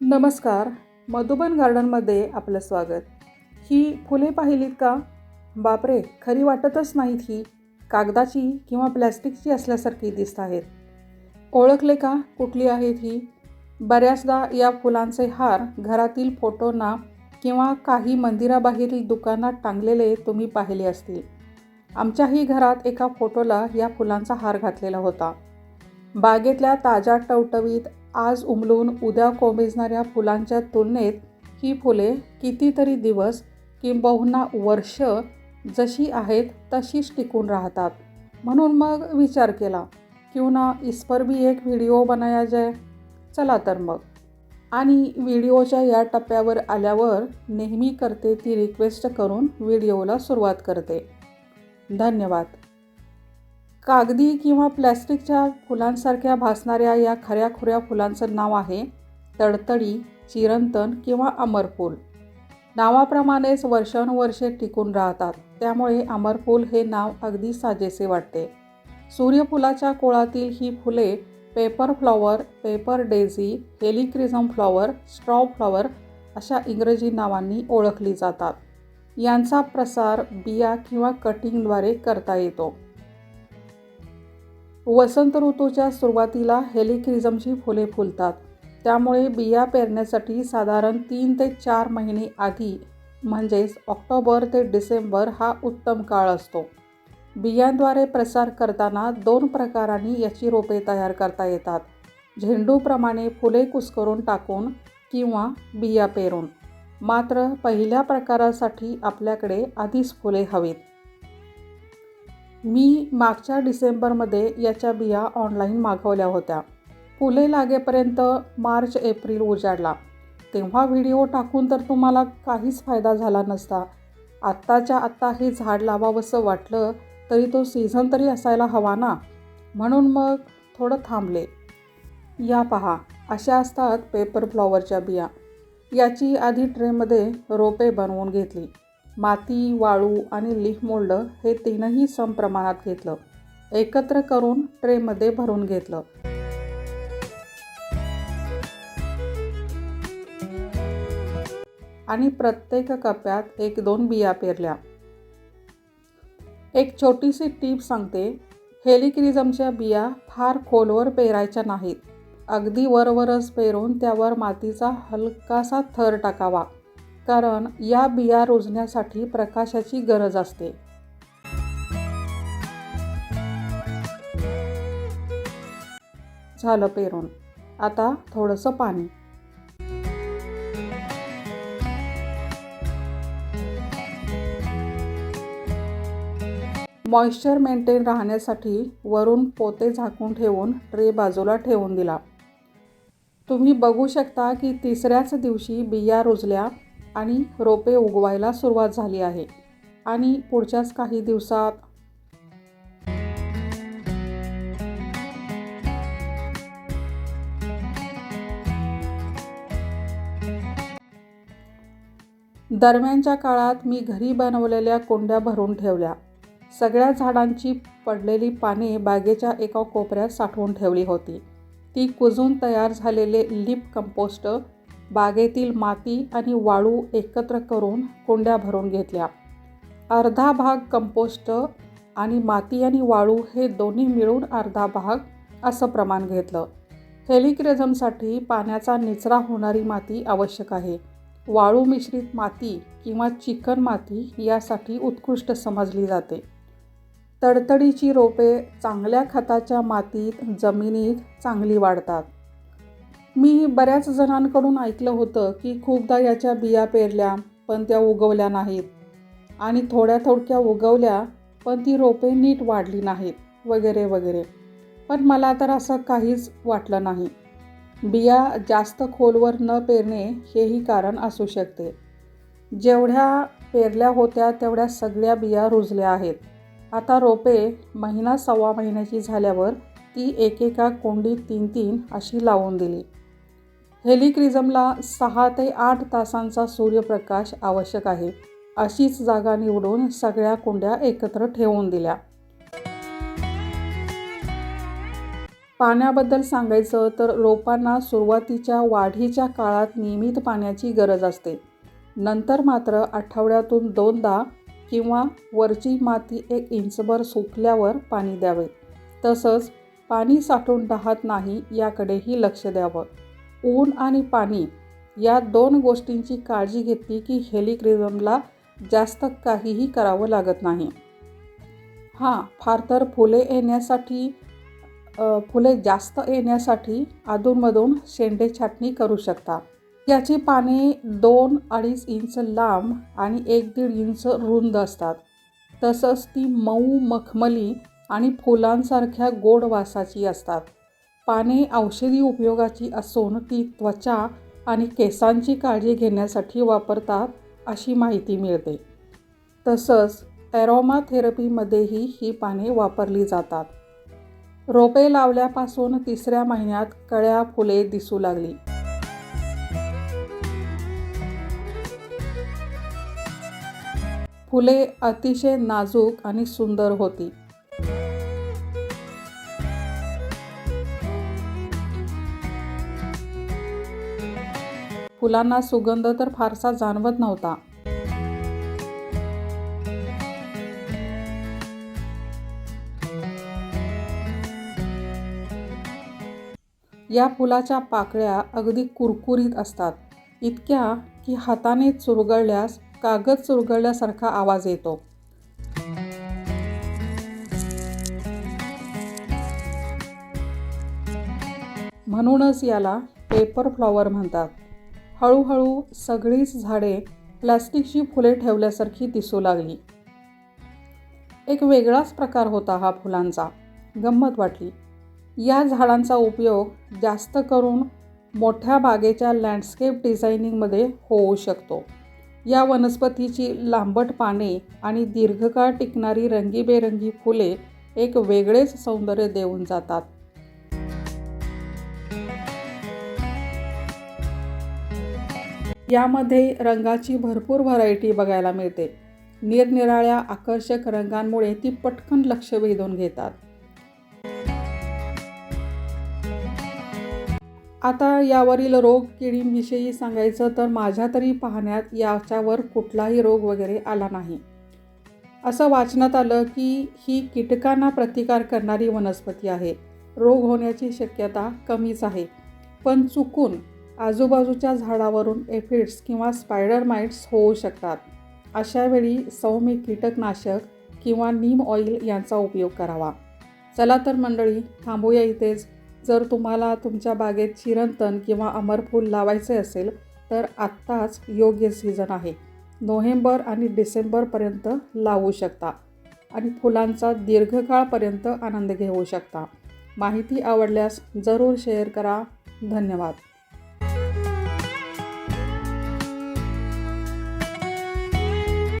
नमस्कार. मधुबन गार्डनमध्ये आपलं स्वागत. ही फुले पाहिलीत का? बापरे खरी वाटतच नाहीत ही. कागदाची किंवा प्लॅस्टिकची असल्यासारखी दिसत आहेत. ओळखले का कुठली आहेत ही? बऱ्याचदा या फुलांचे हार घरातील फोटोंना किंवा काही मंदिराबाहेरील दुकानात टांगलेले तुम्ही पाहिले असतील. आमच्याही घरात एका फोटोला या फुलांचा हार घातलेला होता. बागेतल्या ताज्या टवटवीत आज उमलून उद्या कोमेजणाऱ्या फुलांच्या तुलनेत ही फुले कितीतरी दिवस किंबहुना वर्ष जशी आहेत तशीच टिकून राहतात. म्हणून मग विचार केला क्यों ना इस पर भी एक व्हिडिओ बनाया जाय? चला तर मग. आणि व्हिडिओच्या या टप्प्यावर आल्यावर नेहमी करते ती रिक्वेस्ट करून व्हिडिओला सुरुवात करते. धन्यवाद. कागदी किंवा प्लॅस्टिकच्या फुलांसारख्या भासणाऱ्या या खऱ्या खुऱ्या फुलांचं नाव आहे तडतडी चिरंतन किंवा अमरफूल. नावाप्रमाणेच वर्षानुवर्षे टिकून राहतात. त्यामुळे अमरफूल हे नाव अगदी साजेसे वाटते. सूर्यफुलाच्या कोळातील ही फुले paper flower paper daisy helichrysum flower straw flower अशा इंग्रजी नावांनी ओळखली जातात. यांचा प्रसार बिया किंवा कटिंगद्वारे करता येतो. वसंत ऋतूच्या सुरुवातीला हेलिक्रिझमची फुले फुलतात. त्यामुळे बिया पेरण्यासाठी साधारण तीन ते चार महिने आधी म्हणजेच ऑक्टोबर ते डिसेंबर हा उत्तम काळ असतो. बियांद्वारे प्रसार करताना दोन प्रकारांनी याची रोपे तयार करता येतात. झेंडूप्रमाणे फुले कुस्करून टाकून किंवा बिया पेरून. मात्र पहिल्या प्रकारासाठी आपल्याकडे आधीच फुले हवीत. मी मागच्या डिसेंबरमध्ये याच्या बिया ऑनलाईन मागवल्या होत्या. फुले लागेपर्यंत मार्च एप्रिल उजाडला. तेव्हा व्हिडिओ टाकून तर तुम्हाला काहीच फायदा झाला नसता. आत्ताच्या आत्ता हे झाड लावावंसं वाटलं तरी तो सीझन तरी असायला हवा ना? म्हणून मग थोडं थांबले. या पहा अशा असतात पेपर फ्लॉवरच्या बिया. याची आधी ट्रेमध्ये रोपे बनवून घेतली. माती वाळू आणि लीफ मोल्ड हे तीनही सम प्रमाणात घेतलं. एकत्र करून ट्रेमध्ये भरून घेतलं. आणि प्रत्येक कप्प्यात एक दोन बिया पेरल्या. एक छोटीशी टीप सांगते हेलिक्रिझमच्या बिया फार खोलवर पेरायच्या नाहीत. अगदी वरवरच पेरून त्यावर मातीचा हलकासा थर टाकावा. कारण या बिया रुजण्यासाठी प्रकाशाची गरज असते. झालं पेरून. आता थोडंसं पाणी. मॉइश्चर मेंटेन राहण्यासाठी वरून पोते झाकून ठेवून ट्रे बाजूला ठेवून दिला. तुम्ही बघू शकता की तिसऱ्याच दिवशी बिया रुजल्या आणि रोपे उगवायला सुरुवात झाली आहे. आणि पुढच्याच काही दिवसात दरम्यानच्या काळात मी घरी बनवलेल्या कोंड्या भरून ठेवल्या. सगळ्या झाडांची पडलेली पाने बागेच्या एका कोपऱ्यात साठवून ठेवली होती. ती कुजून तयार झालेले लिप कंपोस्ट बागेतील माती आणि वाळू एकत्र करून कुंड्या भरून घेतल्या. अर्धा भाग कंपोस्ट आणि माती आणि वाळू हे दोन्ही मिळून अर्धा भाग असं प्रमाण घेतलं. हेलिक्रेझमसाठी पाण्याचा निचरा होणारी माती आवश्यक आहे. वाळू मिश्रित माती किंवा चिकन माती यासाठी उत्कृष्ट समजली जाते. तडतडीची रोपे चांगल्या खताच्या मातीत जमिनीत चांगली वाढतात. मी बऱ्याच जणांकडून ऐकलं होतं की खूपदा याच्या बिया पेरल्या पण त्या उगवल्या नाहीत. आणि थोड्या थोडक्या उगवल्या पण ती रोपे नीट वाढली नाहीत वगैरे वगैरे. पण मला तर असं काहीच वाटलं नाही. बिया जास्त खोलवर न पेरणे हेही कारण असू शकते. जेवढ्या पेरल्या होत्या तेवढ्या सगळ्या बिया रुजल्या आहेत. आता रोपे महिना सव्वा महिन्याची झाल्यावर ती एकेका कोंडीत तीन तीन अशी लावून दिली. हेलिक्रिझमला सहा ते आठ तासांचा सूर्यप्रकाश आवश्यक आहे अशीच जागा निवडून सगळ्या कुंड्या एकत्र ठेवून दिल्या. पाण्याबद्दल सांगायचं तर रोपांना सुरुवातीच्या वाढीच्या काळात नियमित पाण्याची गरज असते. नंतर मात्र आठवड्यातून दोनदा किंवा वरची माती एक इंचभर सुकल्यावर पाणी द्यावे. तसंच पाणी साठून राहत नाही याकडेही लक्ष द्यावं. ऊन आणि पाणी या दोन गोष्टींची काळजी घेतली की हेलिक्रिझमला जास्त काहीही करावं लागत नाही. हां फार तर फुले येण्यासाठी फुले जास्त येण्यासाठी अधूनमधून शेंडे छाटणी करू शकता याची पाने दोन अडीच इंच लांब आणि एक दीड इंच रुंद असतात. तसंच ती मऊ मखमली आणि फुलांसारख्या गोड वासाची असतात. पाने औषधी उपयोगाची असून ती त्वचा आणि केसांची काळजी घेण्यासाठी वापरतात अशी माहिती मिळते. तसंच ॲरोमाथेरपीमध्येही ही पाने वापरली जातात. रोपे लावल्यापासून तिसऱ्या महिन्यात कळ्या फुले दिसू लागली. फुले अतिशय नाजूक आणि सुंदर होती. फुलांना सुगंध तर फारसा जाणवत नव्हता. या फुलाच्या पाकळ्या अगदी कुरकुरीत असतात. इतक्या की हाताने चुरगळल्यास कागद चुरगळल्यासारखा आवाज येतो. म्हणूनच याला पेपर फ्लॉवर म्हणतात. हळूहळू सगळीच झाडे प्लॅस्टिकची फुले ठेवल्यासारखी दिसू लागली. एक वेगळाच प्रकार होता हा फुलांचा गंमत वाटली. या झाडांचा उपयोग जास्त करून मोठ्या बागेच्या लँडस्केप डिझायनिंगमध्ये होऊ शकतो. या वनस्पतीची लांबट पाने आणि दीर्घकाळ टिकणारी रंगीबेरंगी फुले एक वेगळेच सौंदर्य देऊन जातात. यामध्ये रंगाची भरपूर व्हरायटी बघायला मिळते. निरनिराळ्या आकर्षक रंगांमुळे ती पटकन लक्ष वेधून घेतात. आता यावरील रोग किडींविषयी सांगायचं तर माझ्या तरी पाहण्यात याच्यावर कुठलाही रोग वगैरे आला नाही. असं वाचण्यात आलं की ही कीटकांना प्रतिकार करणारी वनस्पती आहे. रोग होण्याची शक्यता कमीच आहे. पण चुकून आजूबाजूच्या झाडावरून एफिड्स किंवा स्पायडर माइट्स होऊ शकतात. अशावेळी सौम्य कीटकनाशक किंवा नीम ऑइल यांचा उपयोग करावा. चला तर मंडळी थांबूया इथेच. जर तुम्हाला तुमच्या बागेत चिरंतन किंवा अमरफूल लावायचे असेल तर आत्ताच योग्य सीझन आहे. नोव्हेंबर आणि डिसेंबरपर्यंत लावू शकता आणि फुलांचा दीर्घकाळपर्यंत आनंद घेऊ शकता. माहिती आवडल्यास जरूर शेअर करा. धन्यवाद.